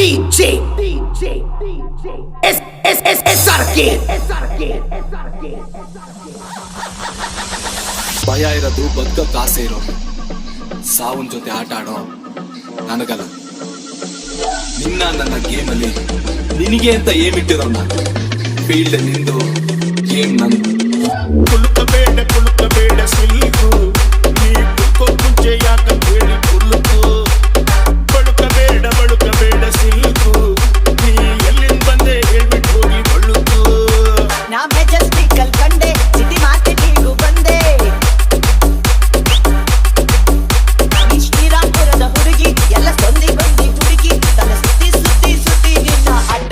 DJ. DJ. DJ. Es, es, es, es Arkin. Es Arkin. Es Arkin. ಭಯ ಇರೋದು ಬದುಕೋ ಕಾಸೆ ಇರೋ ಸಾವಿನ ಜೊತೆ ಆಟ ಆಡೋ ನನಗಲ್ಲ ನಿನ್ನ ನನ್ನ ಗೇಮಲ್ಲಿ ನಿನಗೆ ಅಂತ ಏಮಿಟ್ಟಿರೋ ಫೀಲ್ಡ್ ನಿಂದು ಗೇಮ್ ನಂದು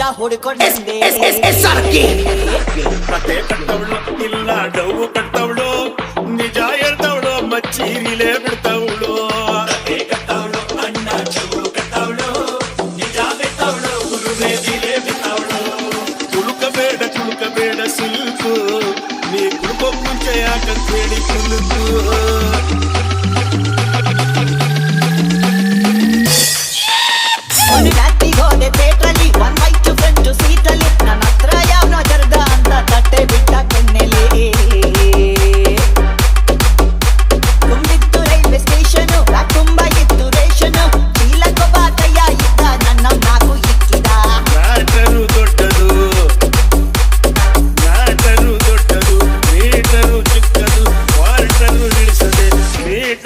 ಹುಡುಕೊಂಡೆ S S S SRK ಕತೆ ಕಟ್ಟವಳು ಇಲ್ಲ ಡೌ ಕಟ್ಟವಳು ನಿಜ ಹೇಳ್ತವಳು ಮಚ್ಚೀರಿಲೇ ಬಿಡ್ತವಳು ಕತೆ ಕಟ್ಟವಳು ಅಣ್ಣ ಚೌ ಕಟ್ಟವಳು ನಿಜ ಬಿಟ್ಟವಳು ಗುರುವೇದಿಲೇ ಬಿಟ್ಟವಳು ಕುಳುಕಬೇಡ ಕುಳುಕಬೇಡ ಸಿಲ್ಕು ನೀ ಕುಳುಕೋ ಮುಂಚೆ ಯಾಕಂತ ಹೇಳಿ ಕುಲುಕು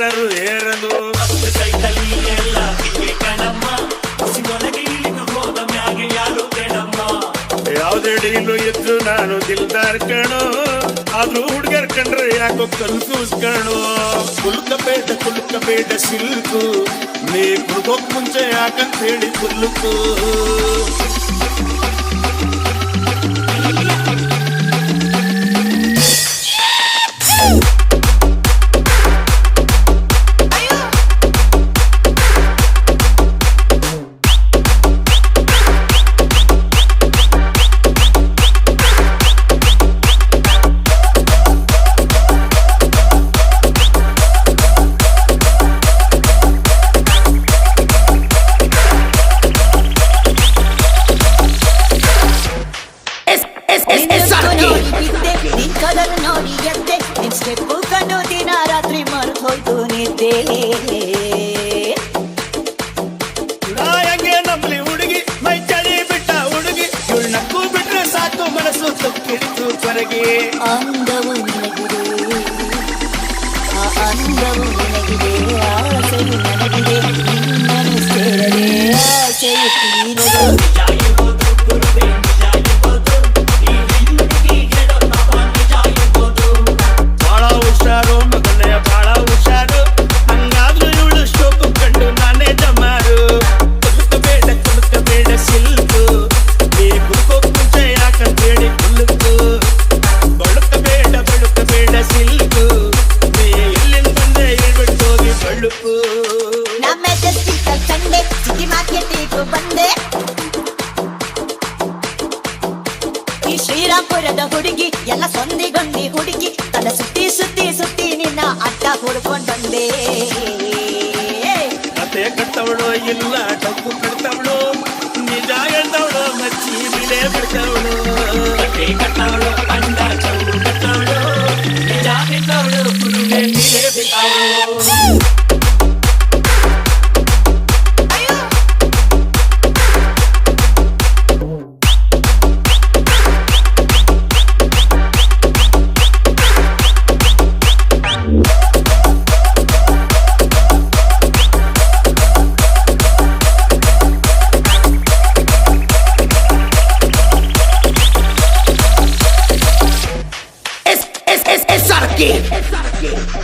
ಮೀಟರು ಏರದು ಯಾವುದೇ ಡೀಲು ಇದ್ರು ನಾನು ದಿಲ್ದಾರ್ ಕಣೋ ಆದ್ರೂ ಹುಡ್ಗರ್ ಕಂಡ್ರೆ ಯಾಕೋ ಕಲ್ಕೂಸ್ಕಣೋ ಕುಲ್ಕಬೇಡ ಕುಲ್ಕಬೇಡ ಸಿಲ್ಕು ನೀ ಕುಡ್ಕೋಕ್ ಮುಂಚೆ ಯಾಕಂತ ಹೇಳಿ ಕುಲ್ಕು ಹೋಯ್ತು ನಿದ್ದೆ. ನಮ್ಮಲಿ ಹುಡುಗಿ ಮೈ ಚಳಿ ಬಿಟ್ಟ ಹುಡುಗಿ. ನಕ್ಕು ಬಿಟ್ರೆ ಸಾಕು ಮನಸ್ಸು ತಪ್ಪಿಡಿತು ಕೊರಗೆ ಅಂದವು ನಿನಗಿದೆ. ಆ ಅಂದವು ಶ್ರೀರಾಮ್ಪುರದ ಹುಡುಗಿ ಎಲ್ಲ ಸೊಂದಿಗೊಂಡಿ ಹುಡುಗಿ ತಲೆ ಸುತ್ತಿ ಸುತ್ತಿ ಸುತ್ತಿ ನಿನ್ನ ಅಡ್ಡ ಹುಡ್ಕೊಂಡ್ ಬಂದೆ ಕತೆ ಕಟ್ಟವಳು ಇಲ್ಲ ಡಬ್ಬು Yeah.